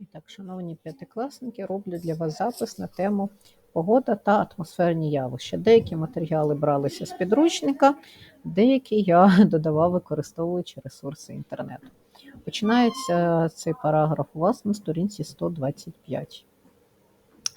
І так, шановні п'ятикласники, роблю для вас запис на тему погода та атмосферні явища. Деякі матеріали бралися з підручника, деякі я додавав, використовуючи ресурси інтернету. Починається цей параграф у вас на сторінці 125.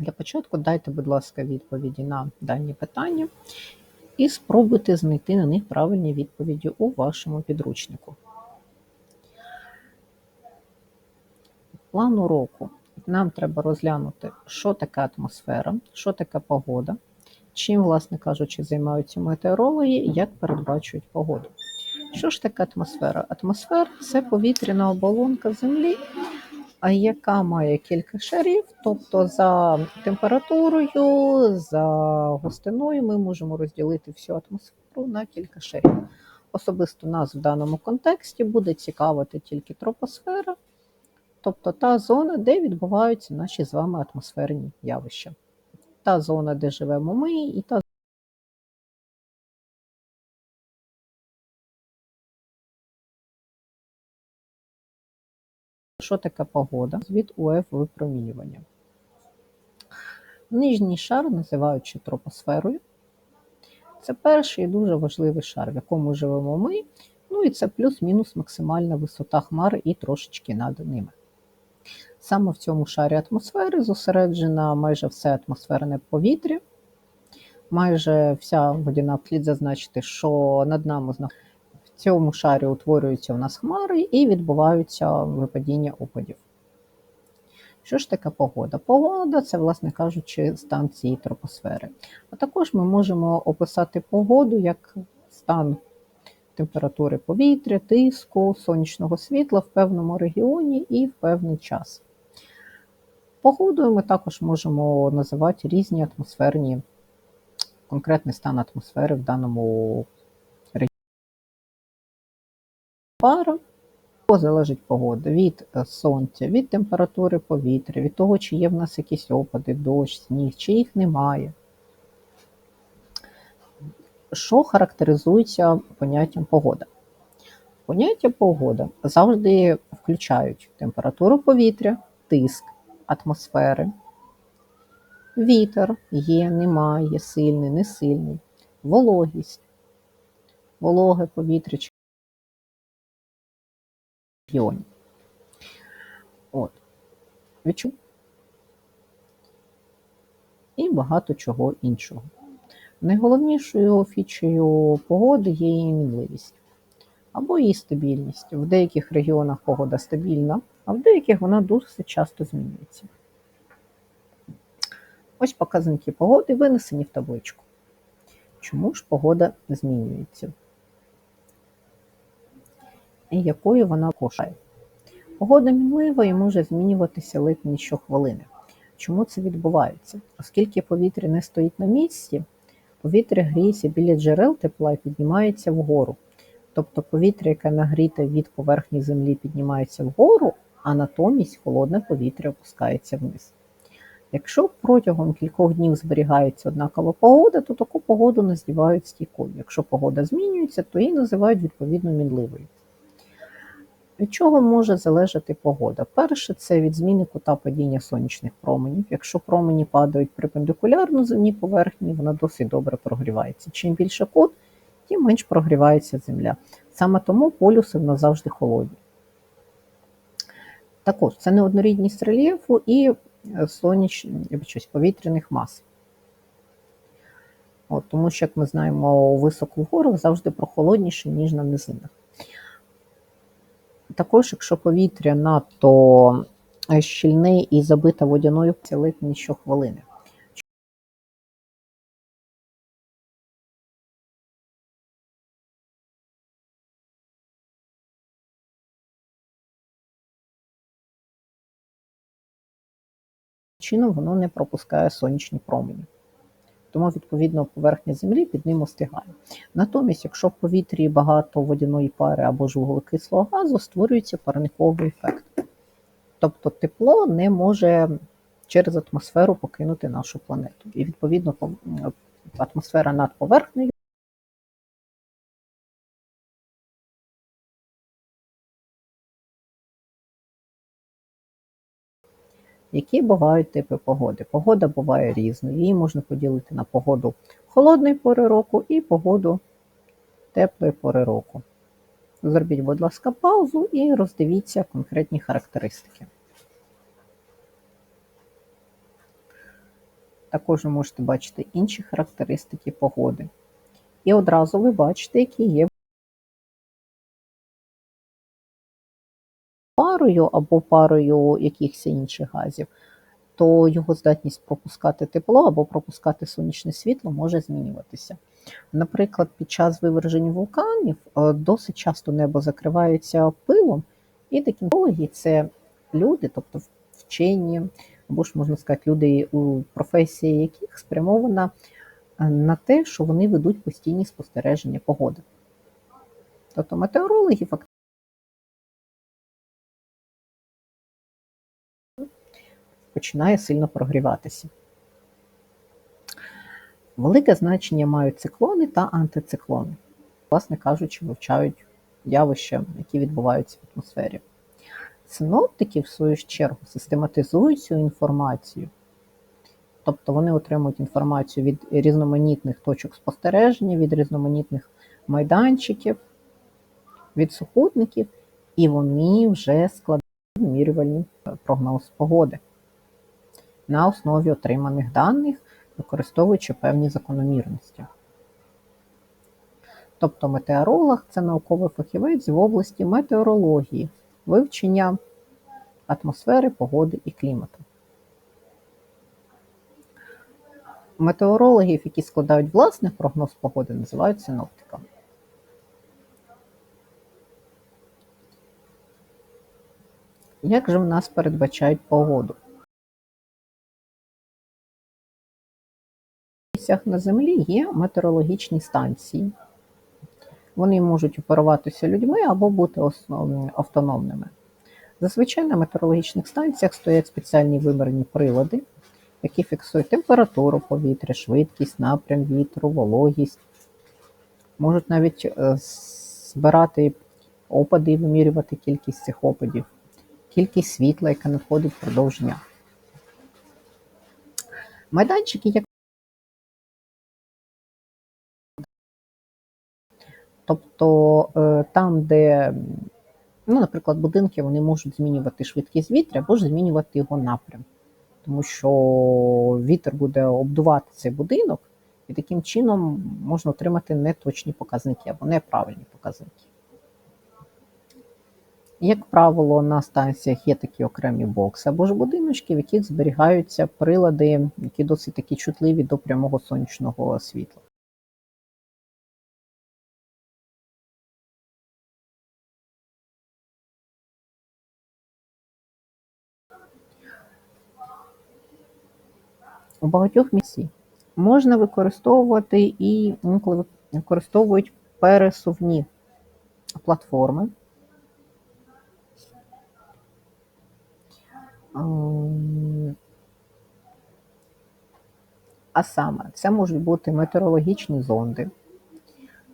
Для початку дайте, будь ласка, відповіді на дані питання і спробуйте знайти на них правильні відповіді у вашому підручнику. План уроку. Нам треба розглянути, що таке атмосфера, що таке погода, чим, власне кажучи, займаються метеорологи як передбачують погоду. Що ж таке атмосфера? Атмосфера це повітряна оболонка Землі, яка має кілька шарів, тобто за температурою, за густиною ми можемо розділити всю атмосферу на кілька шарів. Особисто нас в даному контексті буде цікавити тільки тропосфера, тобто та зона, де відбуваються наші з вами атмосферні явища. Та зона, де живемо ми, і та що таке погода від УФ випромінювання. Нижній шар називаючи тропосферою. Це перший і дуже важливий шар, в якому живемо ми. Ну і це плюс-мінус максимальна висота хмар і трошечки над ними. Саме в цьому шарі атмосфери зосереджена майже все атмосферне повітря. Майже вся водяна слід зазначити, що над нами. В цьому шарі утворюються у нас хмари і відбуваються випадіння опадів. Що ж таке погода? Погода це, власне кажучи, стан цієї тропосфери. А також ми можемо описати погоду як стан температури повітря, тиску, сонячного світла в певному регіоні і в певний час. Погодою ми також можемо називати різні атмосферні, конкретний стан атмосфери в даному регіоні. Пара залежить погода від е, сонця, від температури повітря, від того, чи є в нас якісь опади, дощ, сніг, чи їх немає. Що характеризується поняттям погода? Поняття погода завжди включають температуру повітря, тиск, атмосфери, вітер є, немає, сильний, несильний, вологість, вологе повітря регіоні. От. Відчув? І багато чого іншого. Найголовнішою фічею погоди є її мінливість або її стабільність. В деяких регіонах погода стабільна, а в деяких вона досить часто змінюється. Ось показники погоди винесені в табличку. Чому ж погода змінюється? І якою вона кошає? Погода мінлива і може змінюватися ледь щохвилини. Чому це відбувається? Оскільки повітря не стоїть на місці, повітря гріється біля джерел тепла і піднімається вгору. Тобто повітря, яке нагріте від поверхні землі, піднімається вгору, а натомість холодне повітря опускається вниз. Якщо протягом кількох днів зберігається однакова погода, то таку погоду називають стійкою. Якщо погода змінюється, то її називають відповідно мінливою. Від чого може залежати погода? Перше, це від зміни кута падіння сонячних променів. Якщо промені падають перпендикулярно земній поверхні, вона досить добре прогрівається. Чим більше кут, тим менш прогрівається земля. Саме тому полюси в нас завжди холодні. Також це неоднорідність рельєфу і соняч... щось, повітряних мас. От, Тому що, як ми знаємо, високо в горах завжди прохолодніше, ніж на низинах. Також, якщо повітря надто щільне і забите водяною, ледь не щохвилини. Чином воно не пропускає сонячні промені. Тому, відповідно, поверхня землі під ним остигає. Натомість, якщо в повітрі багато водяної пари або ж вуглекислого газу, створюється парниковий ефект. Тобто тепло не може через атмосферу покинути нашу планету. І, відповідно, атмосфера над поверхнею Які бувають типи погоди? Погода буває різною. Її можна поділити на погоду холодної пори року і погоду теплої пори року. Зробіть, будь ласка, паузу і роздивіться конкретні характеристики. Також ви можете бачити інші характеристики погоди. І одразу ви бачите, які є парою або парою якихось інших газів, то його здатність пропускати тепло або пропускати сонячне світло може змінюватися. Наприклад, під час вивержень вулканів е, досить часто небо закривається пилом, і такі екологи – це люди, тобто вчені, або ж можна сказати, люди, у професії яких спрямована е, на те, що вони ведуть постійні спостереження погоди. Тобто метеорологи починає сильно прогріватися. Велике значення мають циклони та антициклони. Власне кажучи, вивчають явища, які відбуваються в атмосфері. Синоптики, в свою чергу, систематизують цю інформацію, тобто вони отримують інформацію від різноманітних точок спостереження, від різноманітних майданчиків, від супутників, і вони вже складають вимірювальний прогноз погоди на основі отриманих даних, використовуючи певні закономірності. Тобто метеоролог це науковий фахівець в області метеорології, вивчення атмосфери, погоди і клімату. Метеорологів, які складають власний прогноз погоди, називають синоптиками. Як же в нас передбачають погоду? Місцях на землі є метеорологічні станції. Вони можуть оперуватися людьми або бути автономними. Зазвичай на метеорологічних станціях стоять спеціальні вимірні прилади, які фіксують температуру повітря, швидкість, напрям вітру, вологість. Можуть навіть е, збирати опади і вимірювати кількість цих опадів, кількість світла, яка надходить впродовж дня. Майданчики, як Тобто е, там, де, ну, наприклад, будинки вони можуть змінювати швидкість вітря або ж змінювати його напрям, тому що вітер буде обдувати цей будинок, і таким чином можна отримати неточні показники або неправильні показники. Як правило, на станціях є такі окремі бокси або ж будиночки, в яких зберігаються прилади, які досить такі чутливі до прямого сонячного світла. У багатьох місці можна використовувати і інколи використовують пересувні платформи. А саме, це можуть бути метеорологічні зонди,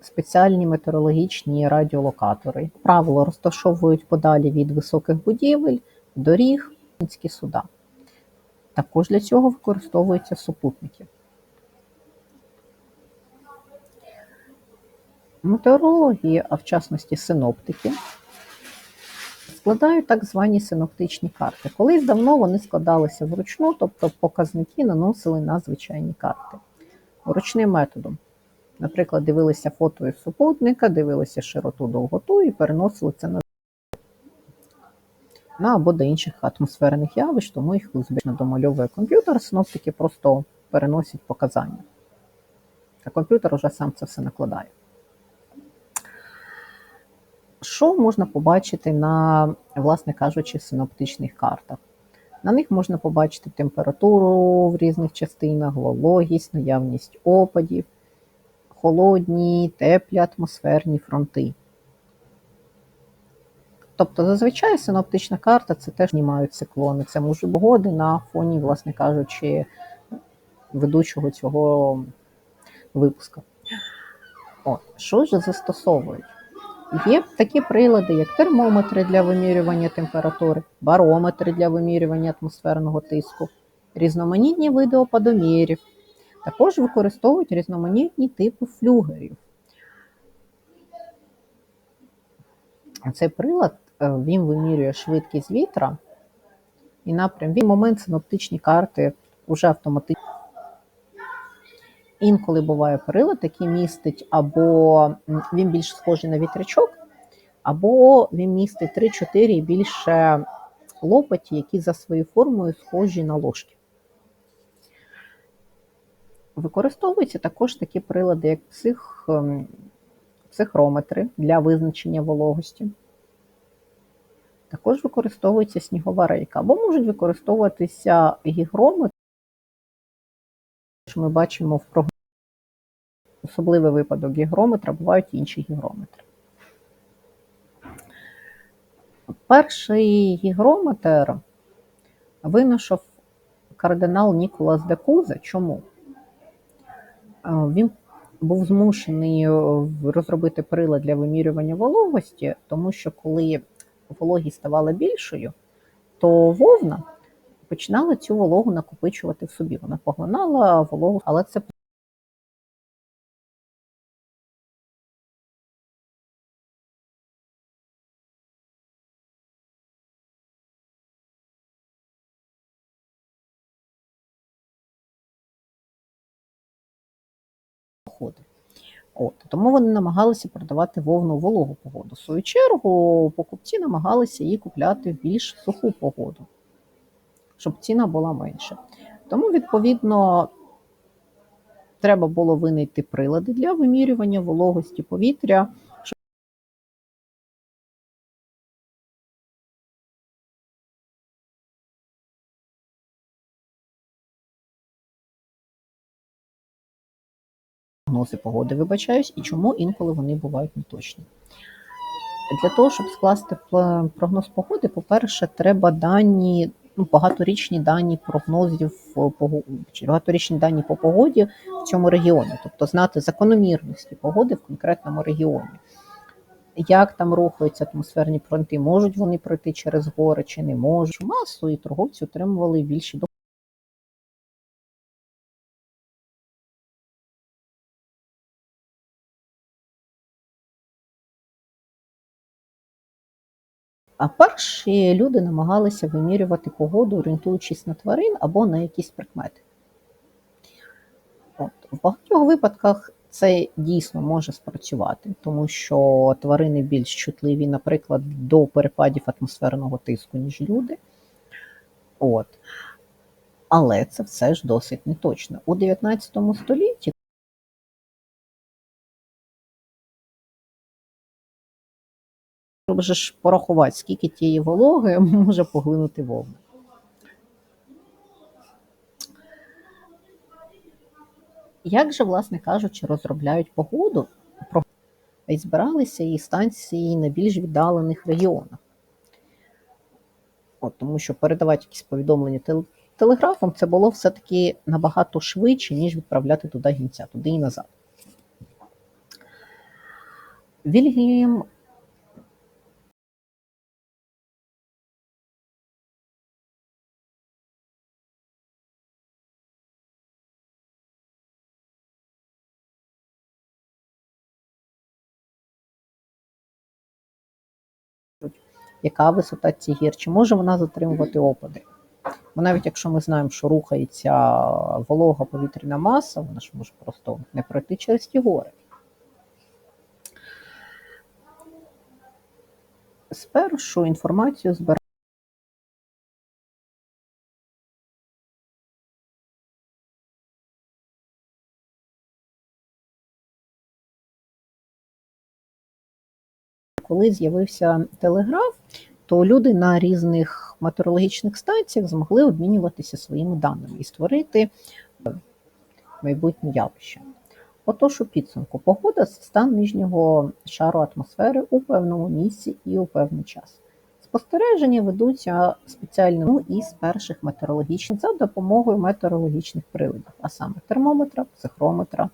спеціальні метеорологічні радіолокатори. Правило розташовують подалі від високих будівель, доріг, міські суда. Також для цього використовуються супутники. Метеорологи, а в частності синоптики, складають так звані синоптичні карти. Колись давно вони складалися вручну, тобто показники наносили на звичайні карти. Ручним методом. Наприклад, дивилися фото із супутника, дивилися широту довготу і переносили це на на або до інших атмосферних явищ, тому їх збірно домальовує комп'ютер, синоптики просто переносять показання. А комп'ютер вже сам це все накладає. Що можна побачити на, власне кажучи, синоптичних картах? На них можна побачити температуру в різних частинах, вологість, наявність опадів, холодні, теплі атмосферні фронти. Тобто, зазвичай синоптична карта це теж знімають циклони. Це може погоди на фоні, власне кажучи, ведучого цього випуска. От, Що ж застосовують? Є такі прилади, як термометри для вимірювання температури, барометри для вимірювання атмосферного тиску, різноманітні види опадомірів. Також використовують різноманітні типи флюгерів. Цей прилад він вимірює швидкість вітра і напрям. Він момент синоптичні карти вже автоматично. Інколи буває прилад, який містить або він більш схожий на вітрячок, або він містить 3-4 і більше лопаті, які за своєю формою схожі на ложки. Використовуються також такі прилади, як псих, ем, психрометри для визначення вологості. Також використовується снігова рейка, або можуть використовуватися гігрометри, що ми бачимо в прогнозі. Особливий випадок гігрометра, бувають інші гігрометри. Перший гігрометр винайшов кардинал Ніколас де Куза. Чому? Е, Він був змушений е, розробити прилад для вимірювання вологості, тому що коли вологість ставала більшою, то вовна починала цю вологу накопичувати в собі. Вона поглинала вологу, але це походи. От, тому вони намагалися продавати вовну вологу погоду. В свою чергу покупці намагалися її купляти в більш суху погоду, щоб ціна була менша. Тому, відповідно, треба було винайти прилади для вимірювання вологості повітря. Прогнози погоди, вибачаюсь, і чому інколи вони бувають неточні. Для того, щоб скласти прогноз погоди, по-перше, треба дані, ну, багаторічні дані прогнозів багаторічні дані по погоді в цьому регіоні, тобто знати закономірності погоди в конкретному регіоні. Як там рухаються атмосферні фронти, можуть вони пройти через гори чи не можуть. Масу і торговці отримували більші доходи. А перші люди намагалися вимірювати погоду, орієнтуючись на тварин або на якісь прикмети. От. В багатьох випадках це дійсно може спрацювати, тому що тварини більш чутливі, наприклад, до перепадів атмосферного тиску, ніж люди. От. Але це все ж досить неточно. У 19 столітті щоб порахувати, скільки тієї вологи може поглинути вовна. Як же, власне кажучи, розробляють погоду? І збиралися і станції на більш віддалених регіонах. От, тому що передавати якісь повідомлення телеграфом це було все-таки набагато швидше, ніж відправляти туди гінця, туди і назад. Вільгельм яка висота цих гір, чи може вона затримувати опади. Бо навіть якщо ми знаємо, що рухається волога повітряна маса, вона ж може просто не пройти через ті гори. Спершу інформацію збирали. Коли з'явився телеграф, то люди на різних метеорологічних станціях змогли обмінюватися своїми даними і створити майбутнє явище. Отож, у підсумку, погода це стан нижнього шару атмосфери у певному місці і у певний час. Спостереження ведуться спеціальному із перших метеорологічних за допомогою метеорологічних приладів, а саме термометра, психрометра,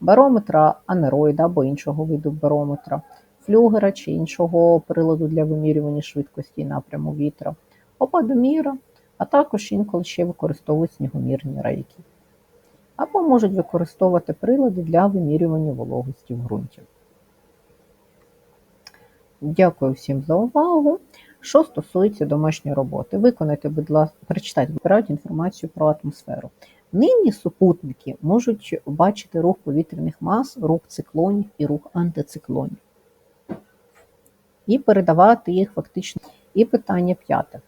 барометра, анероїда або іншого виду барометра, флюгера чи іншого приладу для вимірювання швидкості і напряму вітра, опадоміра, а також інколи ще використовують снігомірні рейки. Або можуть використовувати прилади для вимірювання вологості в ґрунті. Дякую всім за увагу. Що стосується домашньої роботи, виконайте, будь ласка, прочитайте, вибирайте інформацію про атмосферу. Нині супутники можуть бачити рух повітряних мас, рух циклонів і рух антициклонів. І передавати їх фактично. І питання п'яте.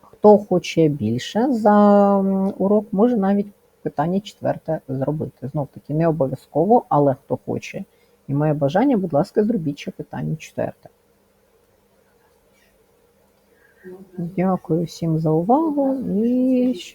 Хто хоче більше за урок, може навіть питання четверте зробити. Знов таки, не обов'язково, але хто хоче і має бажання, будь ласка, зробіть ще питання четверте. Дякую всім за увагу і